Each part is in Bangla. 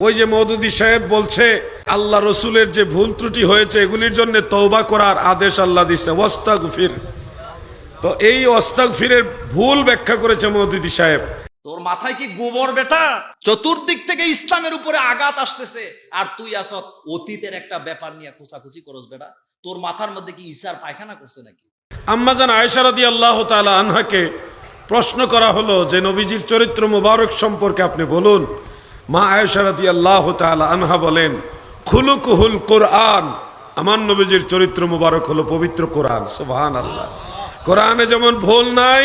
ওই যে মৌদুদি সাহেব বলছে আল্লাহ রসুলের যে ভুল ত্রুটি হয়েছে এগুলির জন্য তৌবা করার আদেশ আল্লাহ দিচ্ছে ওস্তাগফির তো এই ওস্তাগফিরের ভুল ব্যাখ্যা করেছে মৌদুদি সাহেব। তোর মাথায় কি গোবর বেটা? চতুর্দিক থেকে ইসলামের উপরে আঘাত আসতেছে। আর তুই আসত অতীতের একটা ব্যাপার নিয়ে খোঁচাখুচি করস বেটা। তোর মাথার মধ্যে কি ইসার পায়খানা করছে নাকি? আম্মাজান আয়সারদি আল্লাহ তালা আনহাকে প্রশ্ন করা হলো যে নবীজির চরিত্র মুবারক সম্পর্কে আপনি বলুন। মা আয়সারদি আল্লাহ তালা আনহা বলেন, খুলুকুহুল কোরআন। আমার নবীজির চরিত্র মুবারক হলো পবিত্র কোরআন সুবহান আল্লাহ কোরআনে যেমন ভুল নাই,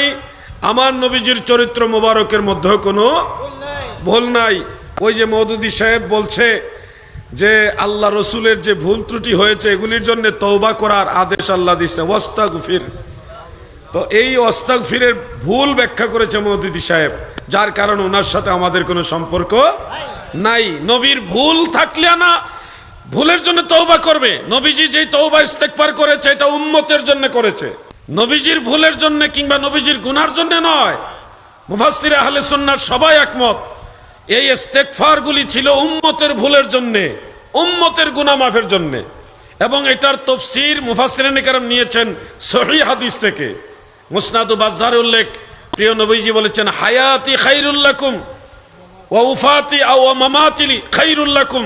আমার নবীজির চরিত্র মুবারকের মধ্যেও কোনো ভুল নাই। ওই যে মৌদুদি সাহেব বলছে যে, আল্লাহ রসুলের যে ভুল ত্রুটি হয়েছে, এগুলির জন্য তৌবা করার আদেশ আল্লাহ দিচ্ছে ওস্তাগফির তো এই ওস্তাগফিরের ভুল ব্যাখ্যা করেছে মৌদুদি সাহেব। যার কারণ ওনার সাথে আমাদের কোনো সম্পর্ক নাই। নবীর ভুল থাকলে না, ভুলের জন্য তৌবা করবে। নবীজি যেই তৌবা ইস্তেকবার করেছে, এটা উম্মতের জন্য করেছে। নবীজির ভুলের জন্য কিংবা নবীজির গুনার জন্য নয়। মুফাসসির আহলে সুন্নার সবাই একমত। এই ইস্তেকফার গুলি ছিল উম্মতের ভুলের জন্য, উম্মতের গুনাহ মাফের জন্য। এবং এটার তফসির মুফাসসিরিন কেরাম নিয়েছেন সহি হাদিস থেকে। মুসনাদু বাজ্জার উল্লেখ প্রিয় নবীজি বলেছেন, হায়াতি খাইরুল্লাকুম ও উফাতি আও মামাতিলি খাইরুল্লাকুম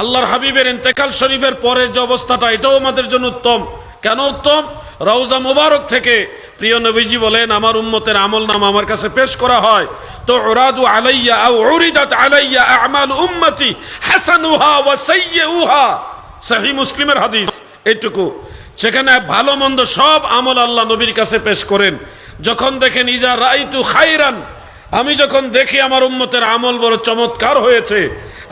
আল্লাহর হাবিবের ইন্তেকাল শরীফের পরের যে অবস্থাটা, এটাও আমাদের জন্য উত্তম। কেন উত্তম? রওজা মুবারক থেকে প্রিয় নবীজি বলেন, আমার উম্মতের আমল নাম আমার কাছে পেশ করা হয়। তো ওরাদু আলাইয়া আও উরিদাত আলাইয়া আমাল উম্মতি হাসানুহা ওয়া সাইয়্যুহা সহি মুসলিমের হাদিস এইটুকু সেখানে ভালো মন্দ সব আমল আল্লাহ নবীর কাছে পেশ করেন। যখন দেখেন, ইজা রাইতু খাইরান আমি যখন দেখি আমার উম্মতের আমল বড় চমৎকার হয়েছে,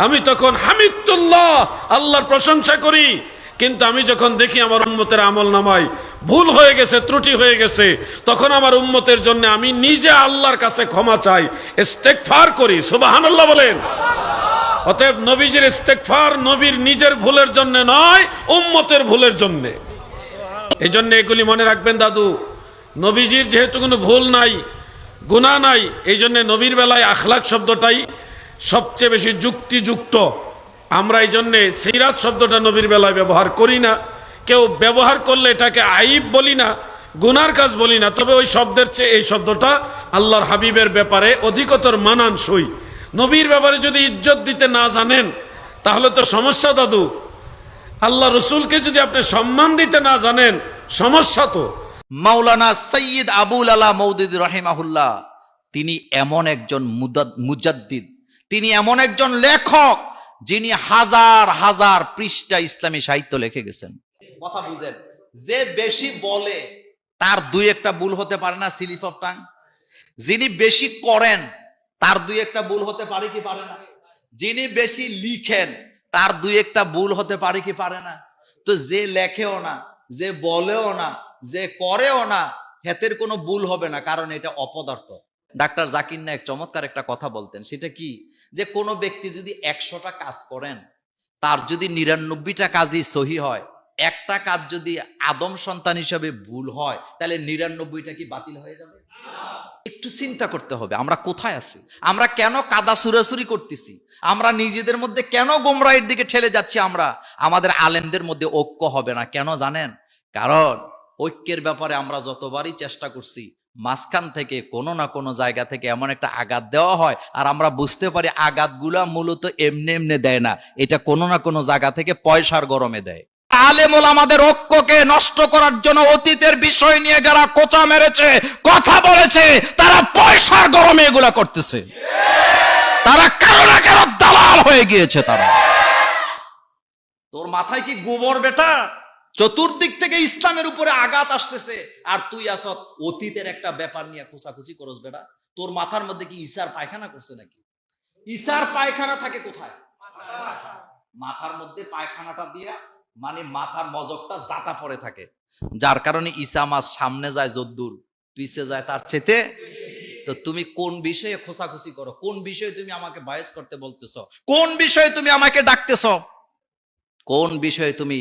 আমি তখন হামিদুল্লাহ, আল্লাহর প্রশংসা করি। কিন্তু আমি যখন দেখি আমার উম্মতের আমল নামাই ভুল হয়ে গেছে, ত্রুটি হয়ে গেছে, তখন আমার উম্মতের জন্য আমি নিজে আল্লাহর কাছে ক্ষমা চাই, ইস্তেগফার করি। সুবহানাল্লাহ বলেন। অতএব নবীজির ইস্তেগফার নবীর নিজের ভুলের জন্য নয়, উম্মতের ভুলের জন্য। এই জন্য এগুলি মনে রাখবেন দাদু। নবীজির যেহেতু কোনো ভুল নাই গুণা নাই, এই জন্য নবীর বেলায় আখলাক শব্দটাই সবচেয়ে বেশি যুক্তিযুক্ত। আমরা এই জন্যে সিরাত শব্দটা নবীর বেলায় ব্যবহার করি না। কেউ ব্যবহার করলে এটাকে আইব বলি না, গুনার কাজ বলি না। তবে ওই শব্দের চেয়ে এই শব্দটা আল্লাহর হাবিবের ব্যাপারে অধিকতর মানানসই। নবীর ব্যাপারে যদি ইজ্জত দিতে না জানেন, তাহলে তো সমস্যা দাদু। আল্লাহ রসুলকে যদি আপনি সম্মান দিতে না জানেন, সমস্যা তো। মাওলানা সৈয়দ আবুল আলা মৌদুদ রহিমাহুল্লাহ তিনি এমন একজন মুজাদ্দিদ তিনি এমন একজন লেখক যিনি হাজার হাজার পৃষ্ঠা ইসলামী সাহিত্য লিখে গেছেন। কথা বুঝেন যে বেশি বলে তার দুই একটা ভুল হতে পারে না সিলিফ অফ টাং। যিনি বেশি করেন তার দুই একটা ভুল হতে পারে কি পারে না। যিনি বেশি লিখেন তার দুই একটা ভুল হতে পারে কি পারে না। তো যে লেখেও না যে বলেও না যে করেও না, হেতের কোনো ভুল হবে না, কারণ এটা অপদার্থ। ডাক্তার জাকির নায়ক চমৎকার একটা কথা বলতেন, সেটা কি? যে কোনো ব্যক্তি যদি একশোটা কাজ করেন, তার যদি নিরানব্বইটা কাজই সহি হয়, একটা কাজ যদি আদম সন্তান হিসাবে ভুল হয়, তাহলে নিরানব্বইটা কি বাতিল হয়ে যাবে? একটু চিন্তা করতে হবে, আমরা কোথায় আছি? আমরা কেন কাদা সুরাসুরি করতেছি? আমরা নিজেদের মধ্যে কেন গোমরাইয়ের দিকে ঠেলে যাচ্ছি আমরা? আমাদের আলেমদের মধ্যে ঐক্য হবে না, কেন জানেন? কারণ ঐক্যের ব্যাপারে আমরা যতবারই চেষ্টা করছি, মাঝখান থেকে কোনো না কোনো জায়গা থেকে এমন একটা আঘাত দেওয়া হয় আর আমরা বুঝতে পারি আঘাতগুলা মূলত এমনি এমনি দেয় না। এটা কোনো না কোনো জায়গা থেকে পয়সার গরমে দেয়। আলেমুল আমাদের ঐক্যকে নষ্ট করার জন্য অতীতের বিষয় নিয়ে যারা কোচা মেরেছে, কথা বলেছে, তারা পয়সার গরমে এগুলা করতেছে। তারা কারও না কারও দালাল হয়ে গিয়েছে তারা। তোর মাথায় কি গোবর বেটা? চতুর্দিক থেকে ইসলামের উপরে আঘাত আসতেছে। আর তুই আসত অতীতের একটা ব্যাপার নিয়ে খোঁচাখুচি করস বেটা। তোর মাথার মধ্যে কি ইসার পায়খানা করছে নাকি? ইসার পায়খানা থাকে কোথায়? মাথার মধ্যে পায়খানাটা দিয়া মানে মাথার মজকটা জাতা পড়ে থাকে। যার কারণে ঈসা মাস সামনে যায় যদ্দুর, পিছে যায় তার চেতে তো তুমি কোন বিষয়ে খোঁচাখুচি করো? কোন বিষয়ে তুমি আমাকে বায়স করতে বলতেছ? কোন বিষয়ে তুমি আমাকে ডাকতেছ? কোন বিষয়ে তুমি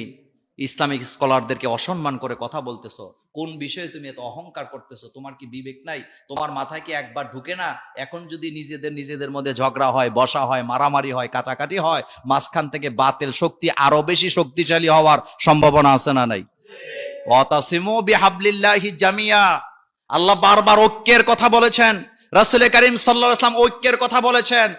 ইসলামিক স্কলারদেরকে অসম্মান করে কথা বলতেছ। কোন বিষয়ে তুমি এত অহংকার করতেছো? তোমার কি বিবেক নাই? তোমার মাথায় কি একবার ঢুকে না? এখন যদি নিজেদের নিজেদের মধ্যে ঝগড়া হয়, বসা হয়, মারামারি হয়, কাটাকাটি হয়, মাঝখান থেকে বাতেল শক্তি আরও বেশি শক্তিশালী হওয়ার সম্ভাবনা আছে না নাই? জামিয়া। আল্লাহ বারবার ঐক্যের কথা বলেছেন। রাসুল করিম সাল্লাল্লাহু আলাইহি ওয়াসাল্লাম ঐক্যের কথা বলেছেন।